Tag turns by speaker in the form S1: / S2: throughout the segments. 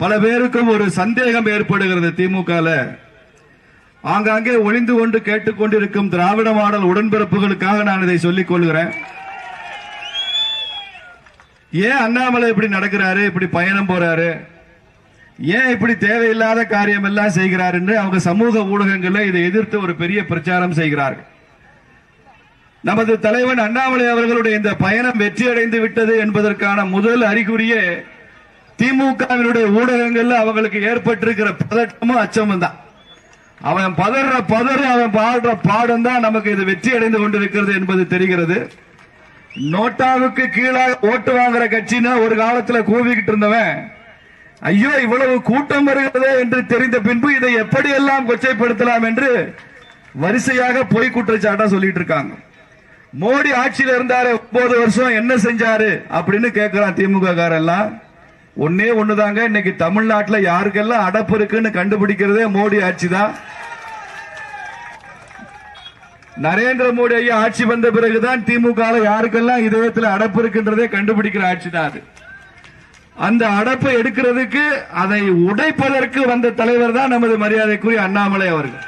S1: பல பேருக்கும் ஒரு சந்தேகம் ஏற்படுகிறது திமுக ஆங்காங்கே ஒளிந்து கொண்டு கேட்டுக்கொண்டிருக்கும் திராவிட மாடல் உடன்பிறப்புகளுக்காக நான் இதை சொல்லிக் கொள்கிறேன். ஏன் அண்ணாமலை இப்படி நடக்கிறாரு இப்படி பயணம் போறாரு? ஏன் இப்படி தேவையில்லாத காரியம் எல்லாம் செய்கிறார் என்று அவங்க சமூக ஊடகங்களில் இதை எதிர்த்து ஒரு பெரிய பிரச்சாரம் செய்கிறார்கள். நமது தலைவன் அண்ணாமலை அவர்களுடைய இந்த பயணம் வெற்றியடைந்து விட்டது என்பதற்கான முதல் அறிகுறியே திமுகவினுடைய ஊடகங்கள்ல அவங்களுக்கு ஏற்பட்டிருக்கிற பதட்டமும் அச்சமும் தான். அவன் பதற பதற அவன் பாடுற பாடம் தான் நமக்கு இது வெற்றி அடைந்து கொண்டிருக்கிறது என்பது தெரிகிறது. நோட்டாவுக்கு கீழாக ஓட்டு வாங்குற கட்சின்னு ஒரு காலத்துல கூவிக்கிட்டு இருந்தவன் ஐயோ இவ்வளவு கூட்டம் வருகிறதே என்று தெரிந்த பின்பு இதை எப்படியெல்லாம் கொச்சைப்படுத்தலாம் என்று வரிசையாக பொய் குற்றச்சாட்டா சொல்லிட்டு இருக்காங்க. மோடி ஆட்சியில் இருந்தாரு ஒன்பது வருஷம் என்ன செஞ்சாரு அப்படின்னு கேட்கிறான் திமுக காரெல்லாம் ஒன்னே ஒண்ணுதாங்க. இன்னைக்கு தமிழ்நாட்டில் யாருக்கெல்லாம் அடப்பு இருக்குன்னு கண்டுபிடிக்கிறதே மோடி ஆட்சி தான் நரேந்திர மோடி ஐயா ஆட்சி வந்த பிறகுதான் திமுக யாருக்கெல்லாம் இதயத்தில் அடப்பு இருக்குன்றதே கண்டுபிடிக்கிற ஆட்சி தான் அது. அந்த அடப்பை எடுக்கிறதுக்கு அதை உடைப்பதற்கு வந்த தலைவர் தான் நமது மரியாதைக்குரிய அண்ணாமலை அவர்கள்.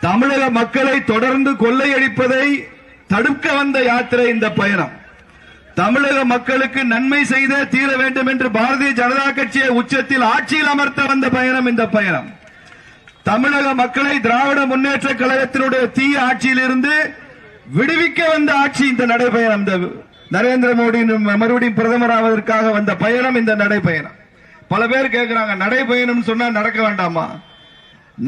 S1: தமிழக மக்களை தொடர்ந்து கொள்ளையடிப்பதை தடுக்க வந்த யாத்திரை இந்த பயணம். தமிழக மக்களுக்கு நன்மை செய்த தீர வேண்டும் என்று பாரதிய ஜனதா கட்சியை உச்சத்தில் ஆட்சியில் அமர்த்த வந்த பயணம் இந்த பயணம். தமிழக மக்களை திராவிட முன்னேற்ற கழகத்தினுடைய தீய ஆட்சியிலிருந்து விடுவிக்க வந்த ஆட்சி இந்த நடைபயணம். இந்த நரேந்திர மோடி மறுபடியும் பிரதமர் ஆவதற்காக வந்த பயணம் இந்த நடைபயணம். பல பேர் கேட்கிறாங்க நடைபயணம் சொன்னா நடக்க வேண்டாமா?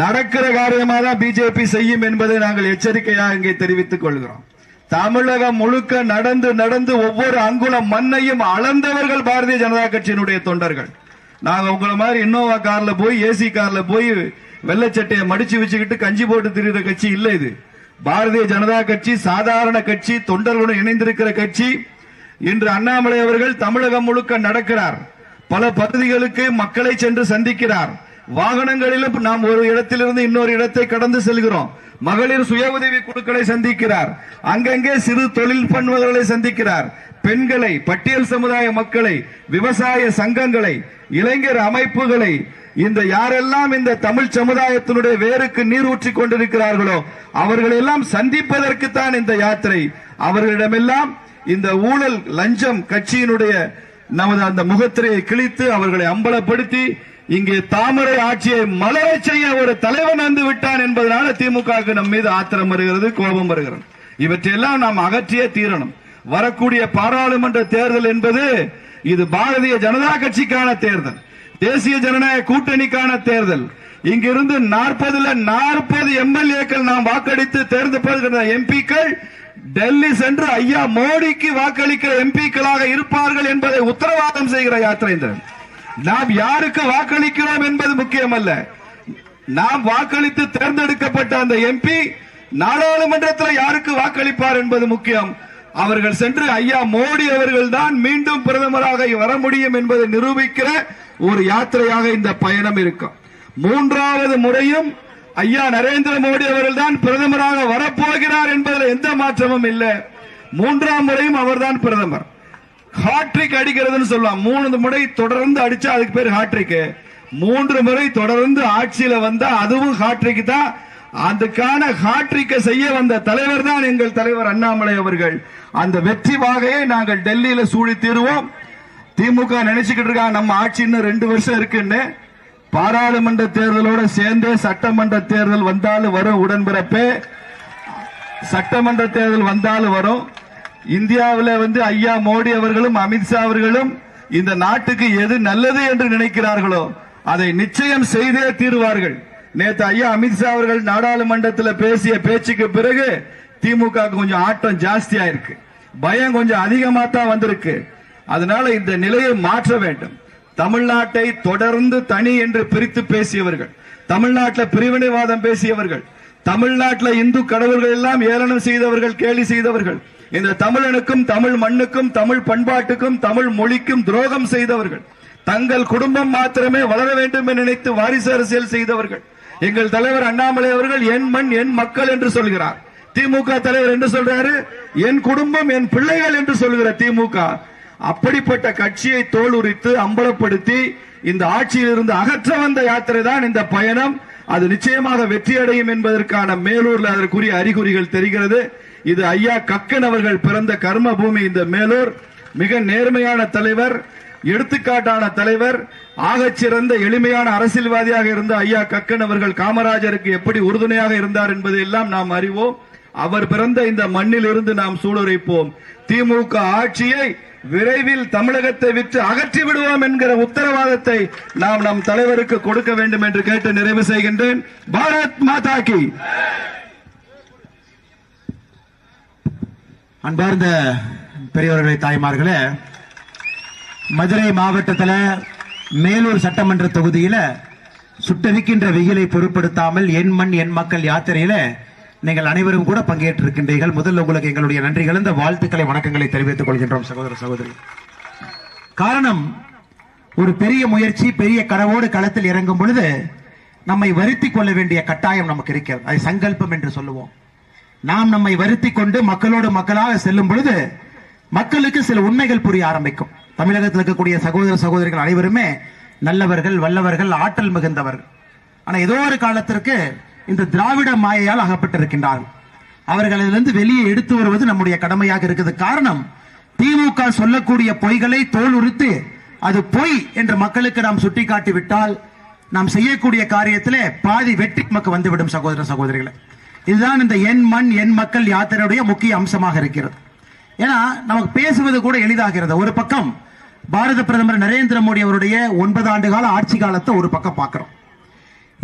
S1: நடக்கிற காரியமா தான் பிஜேபி செய்யும் என்பதை நாங்கள் எச்சரிக்கையாக இங்கே தெரிவித்துக் கொள்கிறோம். தமிழகம் முழுக்க நடந்து நடந்து ஒவ்வொரு அங்குலம் மண்ணையும் அளந்தவர்கள் பாரதிய ஜனதா கட்சியினுடைய தொண்டர்கள். நாங்க உங்களை மாதிரி இன்னோவா கார்ல போய் ஏசி கார்ல போய் வெள்ளச்சட்டையை மடிச்சு வச்சுக்கிட்டு கஞ்சி போட்டு திரிகிற கட்சி இல்லை இது. பாரதிய ஜனதா கட்சி சாதாரண கட்சி தொண்டர்களுடன் இணைந்திருக்கிற கட்சி. இன்று அண்ணாமலை அவர்கள் தமிழகம் முழுக்க நடக்கிறார். பல பகுதிகளுக்கு மக்களை சென்று சந்திக்கிறார். வாகனங்களிலும் நாம் ஒரு இடத்திலிருந்து இன்னொரு இடத்தை கடந்து செல்கிறோம். மகளிர் சுய உதவி குழுக்களை சந்திக்கிறார். அங்கங்கே சிறு தொழில் பண்ணுவர்களை சந்திக்கிறார். பெண்களை பட்டியல் சமுதாய மக்களை விவசாய சங்கங்களை இளைஞர் அமைப்புகளை இந்த யாரெல்லாம் இந்த தமிழ் சமுதாயத்தினுடைய வேருக்கு நீர் ஊற்றி கொண்டிருக்கிறார்களோ அவர்களெல்லாம் சந்திப்பதற்கு தான் இந்த யாத்திரை. அவர்களிடமெல்லாம் இந்த ஊழல் லஞ்சம் கட்சியினுடைய நமது அந்த முகத்திரையை கிழித்து அவர்களை அம்பலப்படுத்தி இங்கே தாமரை ஆட்சியை மலரை செய்ய ஒரு தலைவன் வந்து விட்டான் என்பதனால திமுக நம் மீது ஆத்திரம் வருகிறது கோபம் வருகிறது. இவற்றையெல்லாம் நாம் அகற்றியே தீரணும். வரக்கூடிய பாராளுமன்ற தேர்தல் என்பது இது பாரதிய ஜனதா கட்சிக்கான தேர்தல் தேசிய ஜனநாயக கூட்டணிக்கான தேர்தல். இங்கிருந்து நாற்பதுல நாற்பது எம்எல்ஏக்கள் நாம் வாக்களித்து தேர்ந்தெடுக்கிற எம்பிக்கள் டெல்லி சென்று ஐயா மோடிக்கு வாக்களிக்கிற எம்பிக்களாக இருப்பார்கள் என்பதை உத்தரவாதம் செய்கிற யாத்திரை நாம் யாருக்கு வாக்களிக்கிறோம் என்பது முக்கியமல்ல. நாம் வாக்களித்து தேர்ந்தெடுக்கப்பட்ட அந்த எம்பி நாடாளுமன்றத்தில் யாருக்கு வாக்களிப்பார் என்பது முக்கியம். அவர்கள் சென்று ஐயா மோடி அவர்கள் தான் மீண்டும் பிரதமராக வர முடியும் என்பதை நிரூபிக்கிற ஒரு யாத்திரையாக இந்த பயணம் இருக்கும். மூன்றாவது முறையும் ஐயா நரேந்திர மோடி அவர்கள் தான் பிரதமராக வரப்போகிறார் என்பதில் எந்த மாற்றமும் இல்லை. மூன்றாம் முறையும் அவர்தான் பிரதமர். ஹாட்ரிக் அடிக்கிறதுன்னு சொல்லலாம். மூணு முறை தொடர்ந்து அடிச்சா அதுக்கு பேர் ஹாட்ரிக் மூன்று முறை தொடர்ந்து ஆட்சியில வந்தா அதுவும் ஹாட்ரிக் தான். அதுக்கான ஹாட்ரிக்க செய்ய வந்த தலைவர் தான் எங்கள் தலைவர் அண்ணாமலை அவர்கள். அந்த வெற்றி வாகையை நாங்கள் டெல்லியில சூழி தீருவோம். திமுக நினைச்சுக்கிட்டு இருக்காங்க நம்ம ஆட்சி இன்னும் ரெண்டு வருஷம் இருக்குன்னு. பாராளுமன்ற தேர்தலோட சேர்ந்து சட்டமன்ற தேர்தல் வந்தாலும் வரும் உடன்பிறப்பே. சட்டமன்ற தேர்தல் வந்தாலும் வரும். இந்தியாவில் வந்து ஐயா மோடி அவர்களும் அமித்ஷா அவர்களும் இந்த நாட்டுக்கு எது நல்லது என்று நினைக்கிறார்களோ அதை நிச்சயம் செய்தே தீருவார்கள். நேத்து ஐயா அமித்ஷா அவர்கள் நாடாளுமன்றத்தில் பேசிய பேச்சுக்கு பிறகு திமுக கொஞ்சம் ஆட்டம் ஜாஸ்தியா இருக்கு பயம் கொஞ்சம் அதிகமா தான் வந்திருக்கு. அதனால இந்த நிலையை மாற்ற வேண்டும். தமிழ்நாட்டை தொடர்ந்து தனி என்று பிரித்து பேசியவர்கள் தமிழ்நாட்டில் பிரிவினைவாதம் பேசியவர்கள் தமிழ்நாட்டில் இந்து கடவுள்கள் எல்லாம் ஏளனம் செய்தவர்கள் கேலி செய்தவர்கள் இந்த தமிழனுக்கும் தமிழ் மண்ணுக்கும் தமிழ் பண்பாட்டுக்கும் தமிழ் மொழிக்கும் துரோகம் செய்தவர்கள். தங்கள் குடும்பம் மாத்திரமே வளர வேண்டும் என்று நினைத்து வாரிசு அரசியல் செய்தவர்கள். எங்கள் தலைவர் அண்ணாமலை அவர்கள் என் மண் என் மக்கள் என்று சொல்கிறார். திமுக தலைவர் என்று சொல்றாரு? என் குடும்பம் என் பிள்ளைகள் என்று சொல்கிற திமுக அப்படிப்பட்ட கட்சியை தோல் உரித்து அம்பலப்படுத்தி இந்த ஆட்சியில் இருந்து அகற்ற வந்த யாத்திரை தான் இந்த பயணம். அது நிச்சயமாக வெற்றி அடையும் என்பதற்கான மேலூர்ல அதற்குரிய அறிகுறிகள் தெரிகிறது. இது ஐயா கக்கன் அவர்கள் பிறந்த கர்ம பூமி இந்த மேலூர். மிக நேர்மையான தலைவர் எடுத்துக்காட்டான தலைவர் ஆகச் சிறந்த எளிமையான அரசியல்வாதியாக இருந்த ஐயா கக்கன் அவர்கள் காமராஜருக்கு எப்படி உறுதுணையாக இருந்தார் என்பதை எல்லாம் நாம் அறிவோம். அவர் பிறந்த இந்த மண்ணில் இருந்து நாம் சூடுரைப்போம் திமுக ஆட்சியை விரைவில் தமிழகத்தை விற்று அகற்றி விடுவோம் என்கிற உத்தரவாதத்தை நாம் நம் தலைவருக்கு கொடுக்க வேண்டும் என்று கேட்டு நிறைவு செய்கின்றேன். பாரத் மாதா கி.
S2: அன்பார்ந்த பெரியவர்களே தாய்மார்களே மதுரை மாவட்டத்தில் மேலூர் சட்டமன்ற தொகுதியில சுட்டரிக்கின்ற வெயிலை பொருட்படுத்தாமல் என் மண் என் மக்கள் யாத்திரையில நீங்கள் அனைவரும் கூட பங்கேற்றிருக்கின்றீர்கள். முதல்ல உங்களுக்கு எங்களுடைய நன்றி கலந்த வாழ்த்துக்களை வணக்கங்களை தெரிவித்துக் கொள்கின்றோம் சகோதர சகோதரி. காரணம் ஒரு பெரிய முயற்சி பெரிய கனவோடு களத்தில் இறங்கும் பொழுது நம்மை வருத்தி கொள்ள வேண்டிய கட்டாயம் நமக்கு இருக்கிறது. அதை சங்கல்பம் என்று சொல்லுவோம். நாம் நம்மை வருத்தி கொண்டு மக்களோடு மக்களாக செல்லும் பொழுது மக்களுக்கு சில உண்மைகள் புரிய ஆரம்பிக்கும். தமிழகத்தில் இருக்கக்கூடிய சகோதர சகோதரிகள் அனைவருமே நல்லவர்கள் வல்லவர்கள் ஆற்றல் மிகுந்தவர்கள். ஆனால் ஏதோ ஒரு காலத்திற்கு இந்த திராவிட மாயையால் அகப்பட்டிருக்கின்றார்கள் அவர்களிலிருந்து வெளியே எடுத்து வருவது நம்முடைய கடமையாக இருக்குது. காரணம் திமுக சொல்லக்கூடிய பொய்களை தோல் உரித்து அது பொய் என்று மக்களுக்கு நாம் சுட்டிக்காட்டி விட்டால் நாம் செய்யக்கூடிய காரியத்திலே பாதி வெற்றி நமக்கு வந்துவிடும் சகோதர சகோதரிகளை. இதுதான் இந்த என் மண் என் மக்கள் யாத்திரையுடைய முக்கிய அம்சமாக இருக்கிறது. ஏன்னா நமக்கு பேசுவது கூட எளிதாகிறது. ஒரு பக்கம் பாரத பிரதமர் நரேந்திர மோடி அவருடைய ஒன்பது ஆண்டு கால ஆட்சி காலத்தை ஒரு பக்கம் பார்க்கிறோம்.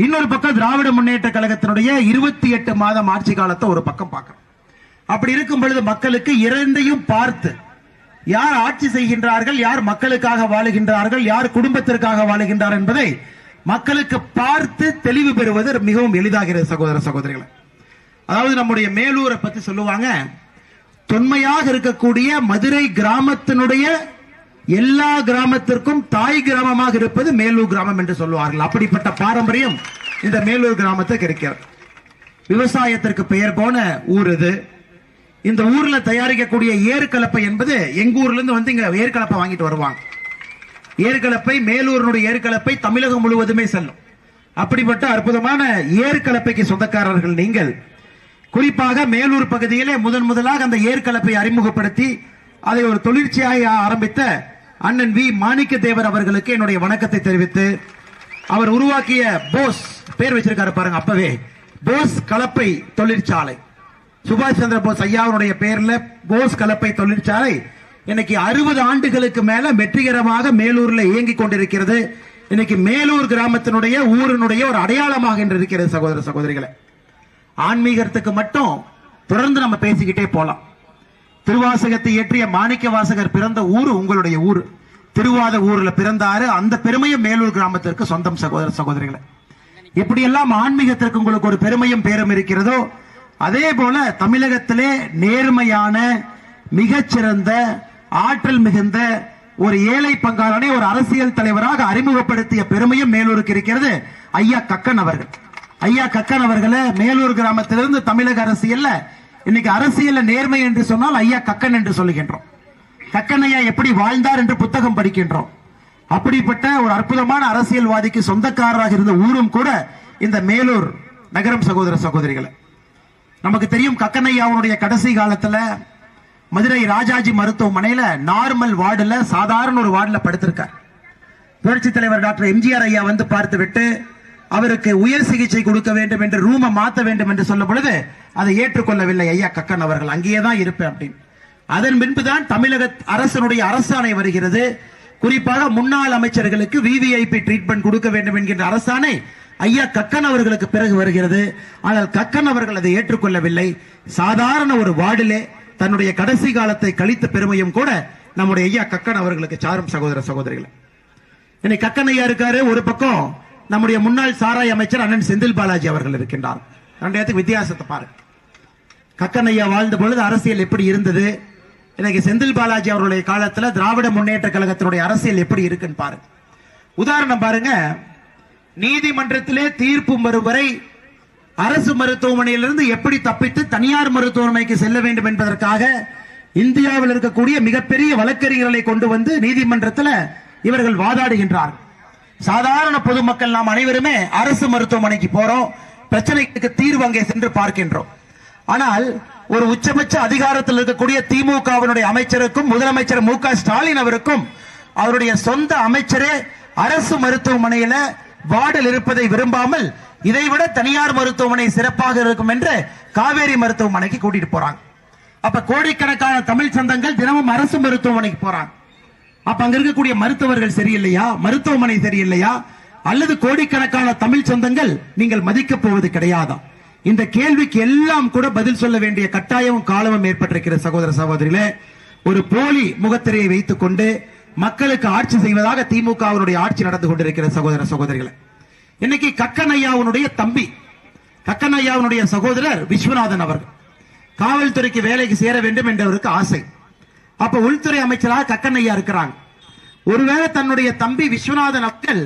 S2: இன்னொரு பக்கம் திராவிட முன்னேற்ற கழகத்தினுடைய இருபத்தி எட்டு மாதம் ஆட்சி காலத்தை ஒரு பக்கம் பார்க்கணும். அப்படி இருக்கும் பொழுது மக்களுக்கு இரண்டையும் பார்த்து யார் ஆட்சி செய்கின்றார்கள் யார் மக்களுக்காக வாழுகின்றார்கள் யார் குடும்பத்திற்காக வாழுகின்றார் என்பதை மக்களுக்கு பார்த்து தெளிவு பெறுவது மிகவும் எளிதாகிறது சகோதர சகோதரிகளை. அதாவது நம்முடைய மேலூரை பத்தி சொல்லுவாங்க தொன்மையாக இருக்கக்கூடிய மதுரை கிராமத்தினுடைய எல்லா கிராமத்திற்கும் தாய் கிராமமாக இருப்பது மேலூர் கிராமம் என்று சொல்லுவார்கள். அப்படிப்பட்ட பாரம்பரியம் இந்த மேலூர் கிராமத்துக்கு இருக்கிறது விவசாயத்திற்கு பெயர் போன ஊர் இது. இந்த ஊர்ல தயாரிக்கக்கூடிய ஏற்கலப்பை என்பது எங்க ஊர்ல இருந்து வந்து இங்க ஏற்கலப்பை வாங்கிட்டு வருவாங்க. ஏற்கலப்பை மேலூரினுடைய ஏற்கலப்பை தமிழகம் முழுவதுமே செல்லும். அப்படிப்பட்ட அற்புதமான ஏற்கலப்பைக்கு சொந்தக்காரர்கள் நீங்கள். குறிப்பாக மேலூர் பகுதியிலே முதன் முதலாக அந்த ஏற்கலப்பை அறிமுகப்படுத்தி அதை ஒரு தொழிற்சியாக ஆரம்பித்த அண்ணன் வி மாணிக்க தேவர் அவர்களுக்கு என்னுடைய வணக்கத்தை தெரிவித்து அவர் உருவாக்கிய போஸ் பேர் வச்சிருக்காரு பாருங்க அப்பவே. போஸ் கலப்பை தொழிற்சாலை. சுபாஷ் சந்திர போஸ் ஐயாவுடைய பேர்ல போஸ் கலப்பை தொழிற்சாலை இன்னைக்கு அறுபது ஆண்டுகளுக்கு மேல வெற்றிகரமாக மேலூர்ல இயங்கிக் கொண்டிருக்கிறது. இன்னைக்கு மேலூர் கிராமத்தினுடைய ஊரினுடைய ஒரு அடையாளமாக என்று இருக்கிறது சகோதர சகோதரிகளை. ஆன்மீகத்துக்கு மட்டும் தொடர்ந்து நம்ம பேசிக்கிட்டே போலாம். திருவாசகத்தை இயற்றிய மாணிக்க வாசகர் பிறந்த ஊர் உங்களுடைய ஊர். திருவாத ஊர்ல பிறந்தாரு. அந்த பெருமையும் மேலூர் கிராமத்திற்கு சொந்தம் சகோதர சகோதரிகளை. எப்படியெல்லாம் ஆன்மீகத்திற்கு உங்களுக்கு ஒரு பெருமையும் பேரும் இருக்கிறதோ அதே போல தமிழகத்திலே நேர்மையான மிகச்சிறந்த ஆற்றல் மிகுந்த ஒரு ஏழை பங்காளனை ஒரு அரசியல் தலைவராக அறிமுகப்படுத்திய பெருமையும் மேலூருக்கு இருக்கிறது ஐயா கக்கன் அவர்கள். ஐயா கக்கன் அவர்களை மேலூர் கிராமத்திலிருந்து தமிழக அரசியல்ல இன்னைக்கு அரசியல நேர்மை என்று சொன்னால் ஐயா கக்கன் என்று சொல்லுகின்றோம். கக்கன் ஐயா எப்படி வாழ்ந்தார் என்று புத்தகம் படிக்கின்றோம். அப்படிப்பட்ட ஒரு அற்புதமான அரசியல்வாதிக்கு சொந்தக்காரராக இருந்த ஊரும் கூட இந்த மேலூர் நகரம் சகோதர சகோதரிகளை. நமக்கு தெரியும் கக்கனையாவுடைய கடைசி காலத்துல மதுரை ராஜாஜி மருத்துவமனையில நார்மல் வார்டுல சாதாரண ஒரு வார்டுல படுத்திருக்கார். புரட்சி தலைவர் டாக்டர் எம்ஜிஆர் ஐயா வந்து பார்த்து விட்டு அவருக்கு உயர் சிகிச்சை கொடுக்க வேண்டும் என்று ரூமை மாத்த வேண்டும் என்று சொல்லும் பொழுது அதை ஏற்றுக்கொள்ளவில்லை. ஐயா கக்கன் அவர்கள் அங்கேயே தான் இருப்பேன் அப்படின்னு. அதன் பின்புதான் தமிழக அரசனுடைய அரசாணை வருகிறது. குறிப்பாக முன்னாள் அமைச்சர்களுக்கு விவிஐபி ட்ரீட்மெண்ட் கொடுக்க வேண்டும் என்கின்ற அரசாணை ஐயா கக்கன் அவர்களுக்கு பிறகு வருகிறது. ஆனால் கக்கன் அவர்கள் அதை ஏற்றுக்கொள்ளவில்லை. சாதாரண ஒரு வார்டிலே தன்னுடைய கடைசி காலத்தை கழித்த பெருமையும் கூட நம்முடைய ஐயா கக்கன் அவர்களுக்கு சாரும் சகோதர சகோதரிகள். இன்னைக்கு கக்கன் ஐயா இருக்காரு ஒரு பக்கம் நம்முடைய முன்னாள் சாராய் அமைச்சர் அண்ணன் செந்தில் பாலாஜி அவர்கள் இருக்கின்றார். ரெண்டு இடத்துக்கு வித்தியாசத்தை பாருங்க. கக்கன் ஐயா வாழ்ந்த பொழுது அரசியல் எப்படி இருந்தது? இன்னைக்கு செந்தில் பாலாஜி அவருடைய காலத்தில் திராவிட முன்னேற்ற கழகத்தினுடைய அரசியல் எப்படி இருக்குன்னு பாருங்க. உதாரணம் பாருங்க. நீதிமன்றத்திலே தீர்ப்பு வரும் வரை அரசு மருத்துவமனையிலிருந்து எப்படி தப்பித்து தனியார் மருத்துவமனைக்கு செல்ல வேண்டும் என்பதற்காக இந்தியாவில் இருக்கக்கூடிய மிகப்பெரிய வழக்கறிஞர்களை கொண்டு வந்து நீதிமன்றத்தில் இவர்கள் வாதாடுகின்றார். சாதாரண பொதுமக்கள் நாம் அனைவருமே அரசு மருத்துவமனைக்கு போறோம். பிரச்சனைக்கு தீர்வு அங்கே சென்று பார்க்கின்றோம். ஆனால் ஒரு உச்சபட்ச அதிகாரத்தில் இருக்கக்கூடிய திமுகவினுடைய அமைச்சருக்கும் முதலமைச்சர் மு க ஸ்டாலின் அவருக்கும் அவருடைய சொந்த அமைச்சரே அரசு மருத்துவமனையில வார்டில் இருப்பதை விரும்பாமல் இதைவிட தனியார் மருத்துவமனை சிறப்பாக இருக்கும் என்று காவேரி மருத்துவமனைக்கு கூட்டிட்டு போறாங்க. அப்ப கோடிக்கணக்கான தமிழ் சொந்தங்கள் தினமும் அரசு மருத்துவமனைக்கு போறாங்க. அப்ப அங்க இருக்கக்கூடிய மருத்துவர்கள் சரியில்லையா? மருத்துவமனை சரியில்லையா? அல்லது கோடிக்கணக்கான தமிழ் சொந்தங்கள் நீங்கள் மதிக்கப் போவது கிடையாதான் இந்த கேள்விக்கு எல்லாம் கூட பதில் சொல்ல வேண்டிய கட்டாயமும் காலமும் ஏற்பட்டிருக்கிற சகோதர சகோதரிகளே ஒரு போலி முகத்திரையை வைத்துக் கொண்டு மக்களுக்கு ஆட்சி செய்வதாக திமுகவினுடைய ஆட்சி நடந்து கொண்டிருக்கிற சகோதர சகோதரிகளை இன்னைக்கு கக்கனையாவுடைய தம்பி கக்கனையாவுடைய சகோதரர் விஸ்வநாதன் அவர்கள் காவல்துறைக்கு வேலைக்கு சேர வேண்டும் என்றவருக்கு ஆசை. அப்ப உள்துறை அமைச்சராக கக்கன் ஐயா இருக்கிறாங்க. ஒருவேளை தன்னுடைய தம்பி விஸ்வநாதன் அக்கள்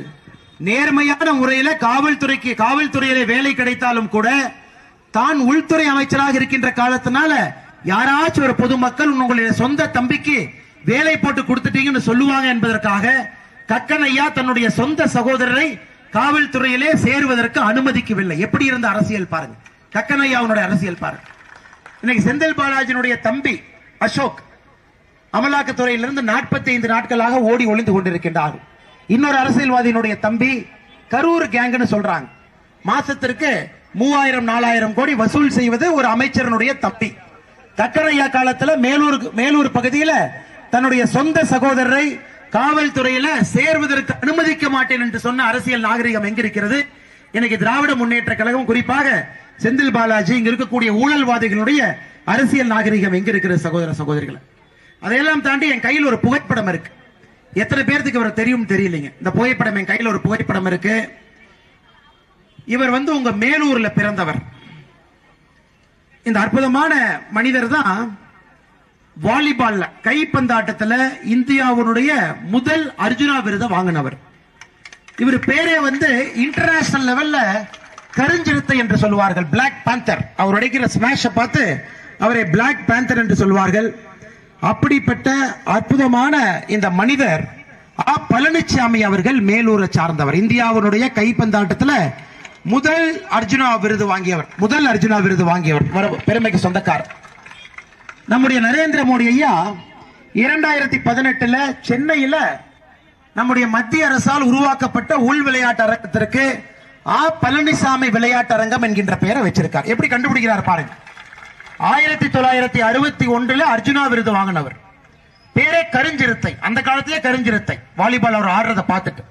S2: நேர்மையான முறையில காவல்துறைக்கு காவல்துறையில வேலை கிடைத்தாலும் கூட தான் உள்துறை அமைச்சராக இருக்கின்ற காலத்தினால யாராச்சும் ஒரு பொதுமக்கள் உங்களுடைய சொந்த தம்பிக்கு வேலை போட்டு கொடுத்துட்டீங்கன்னு சொல்லுவாங்க என்பதற்காக கக்கனையா தன்னுடைய சொந்த சகோதரரை காவல்துறையிலே சேருவதற்கு அனுமதிக்கவில்லை. எப்படி இருந்த அரசியல் பாருங்க. கக்கனையா ஐயாவுடைய அரசியல் பாருங்க. இன்னைக்கு செந்தில் பாலாஜினுடைய தம்பி அசோக் அமலாக்கத்துறையிலிருந்து நாற்பத்தி ஐந்து நாட்களாக ஓடி ஒளிந்து கொண்டிருக்கின்றார். இன்னொரு அரசியல்வாதியினுடைய தம்பி கரூர் கேங்னு சொல்றாங்க. மாசத்திற்கு மூவாயிரம் நாலாயிரம் கோடி வசூல் செய்வது ஒரு அமைச்சரனுடைய தப்பி. தக்கரையா காலத்துல மேலூர் மேலூர் பகுதியில தன்னுடைய சொந்த சகோதரரை காவல்துறையில சேர்வதற்கு அனுமதிக்க மாட்டேன் என்று சொன்ன அரசியல் நாகரிகம் எங்கிருக்கிறது? இன்னைக்கு திராவிட முன்னேற்ற கழகம் குறிப்பாக செந்தில் பாலாஜி இங்க இருக்கக்கூடிய ஊழல்வாதிகளுடைய அரசியல் நாகரிகம் எங்க இருக்கிறது சகோதர சகோதரிகளை? அதையெல்லாம் தாண்டி என் கையில் ஒரு புகைப்படம் இருக்கு. எத்தனை பேர்த்துக்கு அவர் தெரியும் தெரியலைங்க. இந்த புகைப்படம் என் கையில் ஒரு புகைப்படம் இருக்கு. இவர் வந்து உங்க மேலூர்ல பிறந்தவர். இந்த அற்புதமான மனிதர் தான் வாலிபால்ல கைப்பந்தாட்டத்துல இந்தியாவுடைய முதல் அர்ஜுனா விருதை வாங்கினவர். இவர் பேரே வந்து இன்டர்நேஷனல் லெவல்ல கருஞ்சிறுத்தை என்று சொல்லுவார்கள் பிளாக் பேந்தர் அவர் உடைக்கிற ஸ்மாஷை பார்த்து அவரை பிளாக் பேந்தர் என்று சொல்வார்கள். அப்படிப்பட்ட அற்புதமான இந்த மனிதர் ஆ பழனிசாமி அவர்கள் மேலூரை சார்ந்தவர். இந்தியாவினுடைய கைப்பந்தாட்டத்துல முதல் அர்ஜுனா விருது வாங்கியவர். முதல் அர்ஜுனா விருது வாங்கியவர். பெருமைக்கு சொந்தக்காரர். நம்முடைய நரேந்திர மோடி ஐயா இரண்டாயிரத்தி பதினெட்டுல சென்னையில நம்முடைய மத்திய அரசால் உருவாக்கப்பட்ட உள் விளையாட்டு அரங்கத்திற்கு ஆ. பழனிசாமி விளையாட்டு அரங்கம் என்கின்ற பெயரை வச்சிருக்கார். எப்படி கண்டுபிடிக்கிறார் பாருங்க. ஆயிரத்தி தொள்ளாயிரத்தி அறுபத்தி ஒன்றுல அர்ஜுனா விருது வாங்கினவர். பேரே கருஞ்சிறுத்தை. அந்த காலத்திலே கருஞ்சிறுத்தை. வாலிபால் அவர் ஆடுறதை பார்த்துட்டு.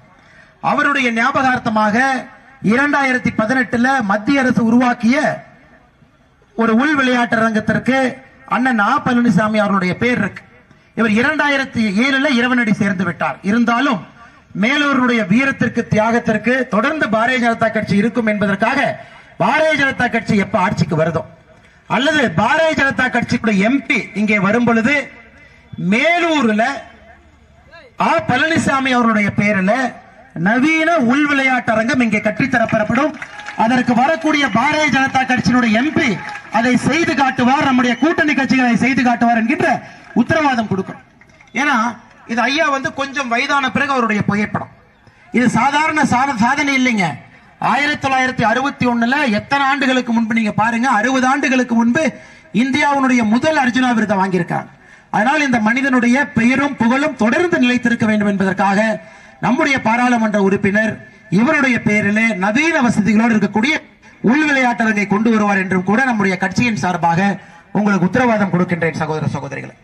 S2: அவருடைய ஞாபகார்த்தமாக இரண்டாயிரத்தி பதினெட்டுல மத்திய அரசு உருவாக்கிய ஒரு உள் விளையாட்டு அரங்கத்திற்கு அண்ணன் ஆ. பழனிசாமி அவருடைய பேர் இருக்கு. இவர் இரண்டாயிரத்தி ஏழுல இரவனடி சேர்ந்து விட்டார். இருந்தாலும் மேலூருடைய வீரத்திற்கு தியாகத்திற்கு தொடர்ந்து பாரதிய ஜனதா கட்சி இருக்கும் என்பதற்காக பாரதிய ஜனதா கட்சி எப்ப ஆட்சிக்கு வருதோ அல்லது பாரதிய ஜனதா கட்சியுடைய எம்பி இங்கே வரும் பொழுது மேலூர்ல ஆ. பழனிசாமி அவருடைய பேரில் நவீன உள் விளையாட்டு அரங்கம் இங்கே கட்டித்தரப்படப்படும். அதற்கு வரக்கூடிய பாரதிய ஜனதா கட்சியினுடைய எம்பி அதை செய்து காட்டுவார். நம்முடைய கூட்டணி கட்சிகள் அதை செய்து காட்டுவார் என்கின்ற உத்தரவாதம் கொடுக்கும். ஏன்னா இது ஐயா வந்து கொஞ்சம் வயதான பிறகு அவருடைய புகைப்படம். இது சாதாரண சாதனை இல்லைங்க. ஆயிரத்தி தொள்ளாயிரத்தி அறுபத்தி ஒண்ணுல எத்தனை ஆண்டுகளுக்கு முன்பு நீங்க பாருங்க அறுபது ஆண்டுகளுக்கு முன்பு இந்தியாவுடைய முதல் அர்ஜுனா விருதை வாங்கியிருக்காங்க அதனால் இந்த மனிதனுடைய பெயரும் புகழும் தொடர்ந்து நிலைத்திருக்க வேண்டும் என்பதற்காக நம்முடைய பாராளுமன்ற உறுப்பினர் இவருடைய பெயரிலே நவீன வசதிகளோடு இருக்கக்கூடிய உள் விளையாட்டரங்கை கொண்டு வருவார் என்றும் கூட நம்முடைய கட்சியின் சார்பாக உங்களுக்கு உத்தரவாதம் கொடுக்கின்றேன் சகோதர சகோதரிகளை.